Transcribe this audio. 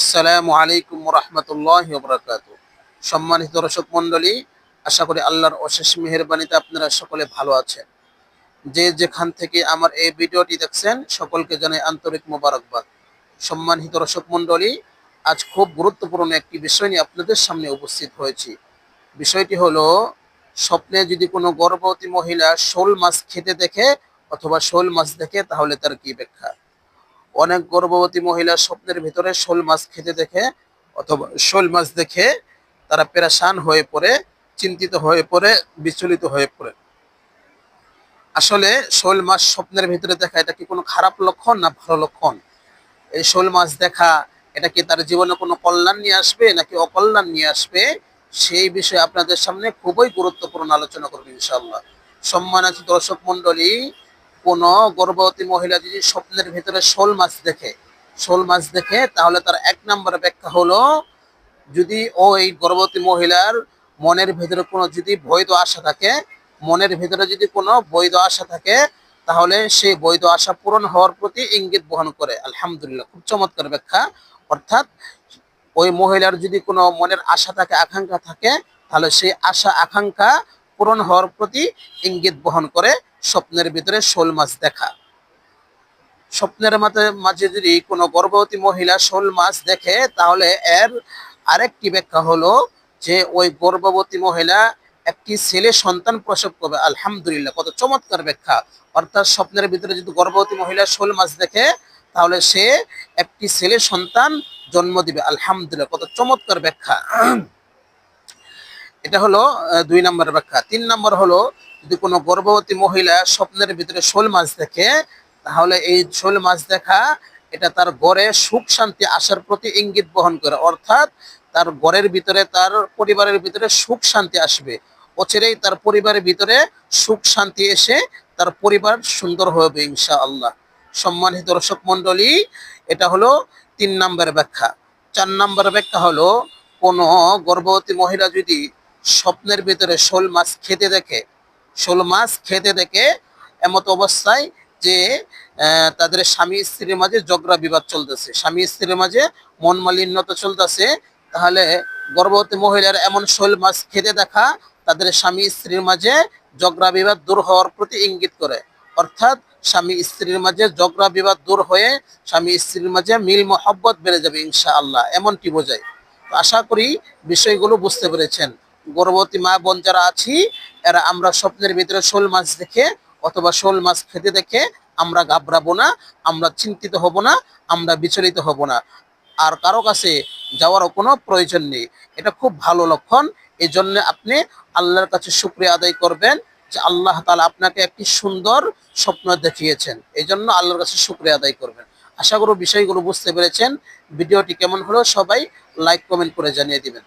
আসসালামু আলাইকুম রহমতুল্লাহ বরকাত সম্মানিত দর্শক মন্ডলী আশা করি আল্লাহর অশেষ মেহরবানিতে আপনারা সকলে ভালো আছেন। যে যেখান থেকে আমার এই ভিডিওটি দেখছেন, সকলকে জানাই আন্তরিক মোবারকবাদ। সম্মানিত দর্শক মন্ডলী আজ খুব গুরুত্বপূর্ণ একটি বিষয় নিয়ে আপনাদের সামনে উপস্থিত হয়েছি। বিষয়টি হলো, স্বপ্নে যদি কোনো গর্ভবতী মহিলা শোল মাছ খেতে দেখে অথবা শোল মাছ দেখে, তাহলে তার কি ব্যাখ্যা? অনেক গর্ভবতী মহিলা স্বপ্নের ভিতরে শোল মাছ খেতে দেখে অথবা শোল মাছ দেখে তারা পেরেশান হয়ে পড়ে, চিন্তিত হয়ে পড়ে, বিচলিত হয়ে পড়ে। আসলে শোল মাছ স্বপ্নের ভিতরে দেখা, এটা কি কোনো খারাপ লক্ষণ না ভালো লক্ষণ? এই শোল মাছ দেখা, এটা কি তার জীবনে কোনো কল্যাণ নিয়ে আসবে নাকি অকল্যাণ নিয়ে আসবে? সেই বিষয়ে আপনাদের সামনে খুবই গুরুত্বপূর্ণ আলোচনা করব ইনশাল্লাহ সম্মানিত দর্শক মন্ডলী কোনো গর্ভবতী মহিলা যদি স্বপ্নের ভিতরে শোল মাছ দেখে, শোল মাছ দেখে, তাহলে তার এক নম্বর ব্যাখ্যা হলো, যদি ওই গর্ভবতী মহিলার মনের ভিতরে কোনো যদি বৈধ আশা থাকে, মনের ভিতরে যদি কোনো বৈধ আশা থাকে, তাহলে সেই বৈধ আশা পূরণ হওয়ার প্রতি ইঙ্গিত বহন করে। আলহামদুলিল্লাহ, খুব চমৎকার ব্যাখ্যা। অর্থাৎ ওই মহিলার যদি কোনো মনের আশা থাকে, আকাঙ্ক্ষা থাকে, তাহলে সেই আশা, আকাঙ্ক্ষা পূরণ হওয়ার প্রতি ইঙ্গিত বহন করে স্বপ্নের ভিতরে শোল মাছ দেখা। স্বপ্নের মাঝে যদি কোনো গর্ভবতী মহিলা শোল মাছ দেখে, তাহলে এর আরেকটি ব্যাখ্যা হলো যে ওই গর্ভবতী মহিলা একটি ছেলে সন্তান প্রসব করবে। আলহামদুলিল্লাহ, কত চমৎকার ব্যাখ্যা। অর্থাৎ স্বপ্নের ভিতরে যদি গর্ভবতী মহিলা শোল মাছ দেখে, তাহলে সে একটি ছেলে সন্তান জন্ম দিবে। আলহামদুলিল্লাহ, কত চমৎকার ব্যাখ্যা। এটা হলো দুই নম্বর ব্যাখ্যা। তিন নম্বর হলো, যদি কোনো গর্ভবতী মহিলা স্বপ্নের ভিতরে শোল মাছ দেখে, তাহলে এই শোল মাছ দেখা, এটা তার গড়ে সুখ শান্তি আসার প্রতি ইঙ্গিত বহন করে। অর্থাৎ তার গড়ের ভিতরে, তার পরিবারের ভিতরে সুখ শান্তি আসবে। অচিরেই তার পরিবারের ভিতরে সুখ শান্তি এসে তার পরিবার সুন্দর হবে ইনশা আল্লাহ সম্মানিত দর্শক মন্ডলী এটা হলো তিন নম্বর ব্যাখ্যা। চার নম্বর ব্যাখ্যা হলো, কোনো গর্ভবতী মহিলা যদি স্বপ্নের ভিতরে শোল মাছ খেতে দেখে, শোল মাছ খেতে দেখে এমত অবস্থায় যে তাদের স্বামী স্ত্রীর মাঝে ঝগড়া বিবাদ চলতেছে। স্বামী স্ত্রীর মাঝে মন মালিন্যতা চলতেছে। তাহলে গর্ভবতী মহিলার এমন শোল মাছ খেতে দেখা, তাদের স্বামী স্ত্রীর মাঝে ঝগড়া বিবাদ দূর হওয়ার প্রতি ইঙ্গিত করে। অর্থাৎ স্বামী স্ত্রীর মাঝে ঝগড়া বিবাদ দূর হয়ে স্বামী স্ত্রীর মাঝে মিল মহব্বত বেড়ে যাবে ইনশা আল্লাহ এমনটি বোঝায়। আশা করি বিষয়গুলো বুঝতে পেরেছেন। গর্ভবতী মা বোন যারা আছি, এরা আমরা স্বপ্নের ভিতরে শোল মাছ দেখে অথবা শোল মাছ খেতে দেখে আমরা ঘাবড়াবো না, আমরা চিন্তিত হব না, আমরা বিচলিত হব না। আর কারও কাছে যাওয়ারও কোনো প্রয়োজন নেই। এটা খুব ভালো লক্ষণ। এই জন্য আপনি আল্লাহর কাছে শুক্রিয়া আদায় করবেন যে আল্লাহ তালা আপনাকে একটি সুন্দর স্বপ্ন দেখিয়েছেন। এই জন্য আল্লাহর কাছে শুক্রিয়া আদায় করবেন। আশা করব বিষয়গুলো বুঝতে পেরেছেন। ভিডিওটি কেমন হলো সবাই লাইক, কমেন্ট করে জানিয়ে দিবেন।